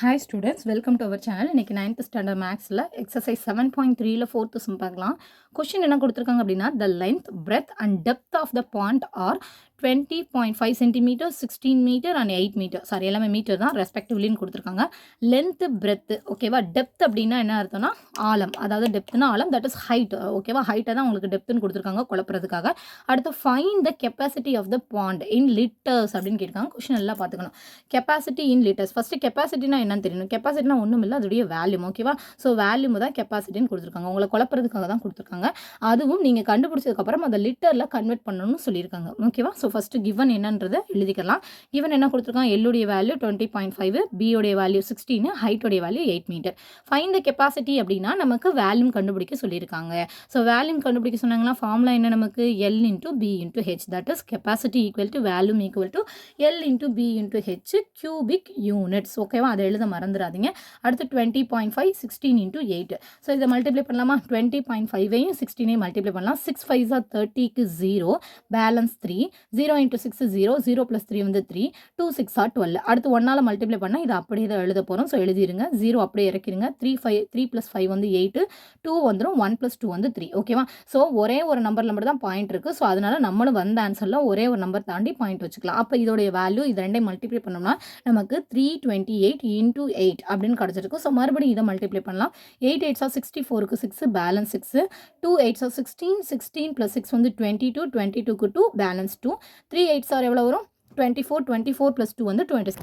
Hi students welcome to our channel இன்றைக்கி ninth standard மேக்ஸில் exercise seven point த்ரீல fourth sum பார்க்கலாம். Question என்ன கொடுத்துருக்காங்க அப்படின்னா the length breadth and depth of the pond are twenty point five centimetre sixteen metre and eight metre sorry எல்லாமே metre தான் ரெஸ்பெக்டிவ்லின்னு கொடுத்துருக்காங்க. லென்த்து பிரெத்து ஓகேவா டெப்த் அப்படின்னா என்ன அர்த்தம்னா ஆழம். அதாவது டெப்த்னா ஆழம் தட் இஸ் ஹைட் ஓகேவா ஹைட்டை தான் உங்களுக்கு டெப்த்னு கொடுத்துருக்காங்க குழப்பறதுக்காக. அடுத்து find the capacity of the pond in litres அப்படின்னு கேட்காங்க கொஷின் எல்லாம் பார்த்துக்கணும். கெப்பாசிட்டி இன் லிட்டர்ஸ் ஃபஸ்ட்டு கெப்பாசிட்டினா என்னன்னு தெரியணும். கெப்பாசிட்டினா ஒன்றும் இல்லை அதோடைய வேல்யூம் ஓகேவா ஸோ வேல்யூம் தான் கெப்பாசிட்டின்னு கொடுத்துருக்காங்க. உங்களை குழப்பறதுக்காக தான் கொடுத்துருக்காங்க. அதுவும் நீங்கள் கண்டுபிடிச்சதுக்கப்புறம் அதை லிட்டரில் கன்வெர்ட் பண்ணணும்னு சொல்லியிருக்காங்க. ஓகேவா ஸோ ஃபஸ்ட்டு கிவன் என்னன்றதை எழுதிக்கலாம். கிவன் என்ன கொடுத்துருக்கான்? எல்லுடைய வேல்யூ டுவெண்ட்டி பாயிண்ட் ஃபைவ் பியோடைய value sixteen ஹைட்டோடைய value eight metre find the capacity அப்படின்னா நமக்கு வேல்யூம் கண்டுபிடிக்க சொல்லியிருக்காங்க. ஸோ வேல்யூம் கண்டுபிடிக்க சொன்னாங்கன்னா ஃபார்முலா என்ன நமக்கு? L into B into H that is capacity equal to volume equal to L into B into H cubic units ஓகேவா அதை எழுத மறந்துடாதீங்க. அடுத்து twenty point five sixteen into eight so இதை மல்டிப்ளை பண்ணலாமா? டுவெண்ட்டி பாயிண்ட் ஃபைவையும் சிக்ஸ்டீனையும் மல்டிப்ளை பண்ணலாம். சிக்ஸ் ஃபைவ் ஆர் தேர்ட்டிக்கு zero balance three zero into six zero zero plus three வந்து three two six are twelve அடுத்து ஒன்னால் மல்டிப்ளை பண்ணால் இது அப்படியே தான் எழுத போகிறோம் ஸோ எழுதிருங்க. ஜீரோ அப்படியே இறக்கிடுங்க three five three plus five வந்து எயிட்டு டூ வந்துடும் ஒன் ப்ளஸ் டூ வந்து த்ரீ ஓகேவா ஸோ ஒரே ஒரு நம்பரில் மட்டும் தான் பாயிண்ட் இருக்குது ஸோ அதனால் நம்மளும் வந்த ஆன்சரில் ஒரே ஒரு நம்பர் தாண்டி பாயிண்ட் வச்சுக்கலாம். அப்போ இதோடைய வேல்யூ இது ரெண்டையும் மல்டிப்ளை பண்ணோம்னா நமக்கு three twenty eight into eight அப்படின்னு கிடச்சிருக்கும். ஸோ மறுபடியும் இதை மல்டிப்ளை பண்ணலாம். எயிட் எயிட்ஸ் ஆஃப் சிக்ஸ்டி ஃபோருக்கு six balance six two eights of sixteen sixteen plus six வந்து டுவெண்ட்டி டூ டுவெண்ட்டி டூக்கு two balance two three eight sir எவ்வளோ வரும்? Twenty four twenty four plus two வந்து twenty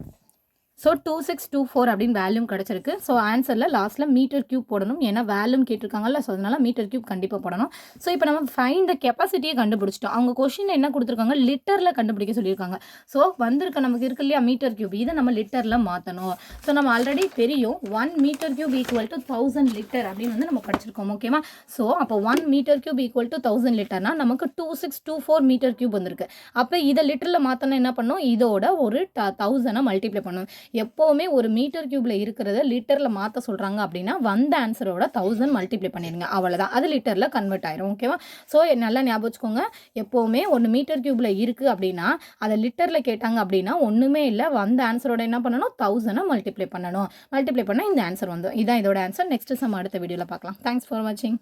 so two six two four அப்படின்னு volume கிடச்சிருக்கு. So ஆன்சரில் லாஸ்ட்டில் metre cube போடணும். ஏன்னா வேல்யூம் கேட்டிருக்காங்கல்ல ஸோ அதனால் மீட்டர் கியூப் கண்டிப்பாக போடணும். ஸோ இப்போ நம்ம ஃபைன் த கெப்பாசிட்டியை கண்டுபிடிச்சிட்டோம். அவங்க கொஷின் என்ன கொடுத்துருக்காங்க? லிட்டரில் கண்டுபிடிக்க சொல்லியிருக்காங்க. ஸோ வந்திருக்க நமக்கு இருக்கு இல்லையா மீட்டர் கியூப் இதை நம்ம லிட்டரில் மாற்றணும் ஸோ நம்ம ஆல்ரெடி தெரியும் one metre cube equal to thousand litre அப்படின்னு வந்து நம்ம படிச்சிருக்கோம் ஓகேவா ஸோ அப்போ one metre cube equal to thousand லிட்டர்னா நமக்கு two six two four metre cube வந்திருக்கு. அப்போ இதை லிட்டரில் மாற்றணும் என்ன பண்ணும்? இதோட ஒரு தௌசண்டை மல்டிப்ளை பண்ணணும் எப்போவுமே ஒரு மீட்டர் கியூப்ல இருக்கிறத லிட்டரில் மாற்ற சொல்கிறாங்க அப்படின்னா வந்த ஆன்சரோட தௌசண்ட் மல்டிப்ளை பண்ணிடுங்க. அவ்வளோதான் அது லிட்டரில் கன்வெர்ட் ஆயிரும். ஓகேவா ஸோ நல்லா ஞாபகம் வச்சுக்கோங்க. எப்போவுமே ஒன்று மீட்டர் கியூப்ல இருக்குது அப்படின்னா அதை லிட்டரில் கேட்டாங்க அப்படின்னா ஒன்றுமே இல்லை. வந்த ஆன்சரோட என்ன பண்ணணும்? தௌசண்டை மல்டிப்ளை பண்ணணும். மல்டிப்ளை பண்ணால் இந்த ஆன்சர் வந்துடும். இதான் இதோட ஆன்சர் நெக்ஸ்ட் சம் அடுத்த வீடியோவில் பார்க்கலாம். தேங்க்ஸ் ஃபார் வாட்சிங்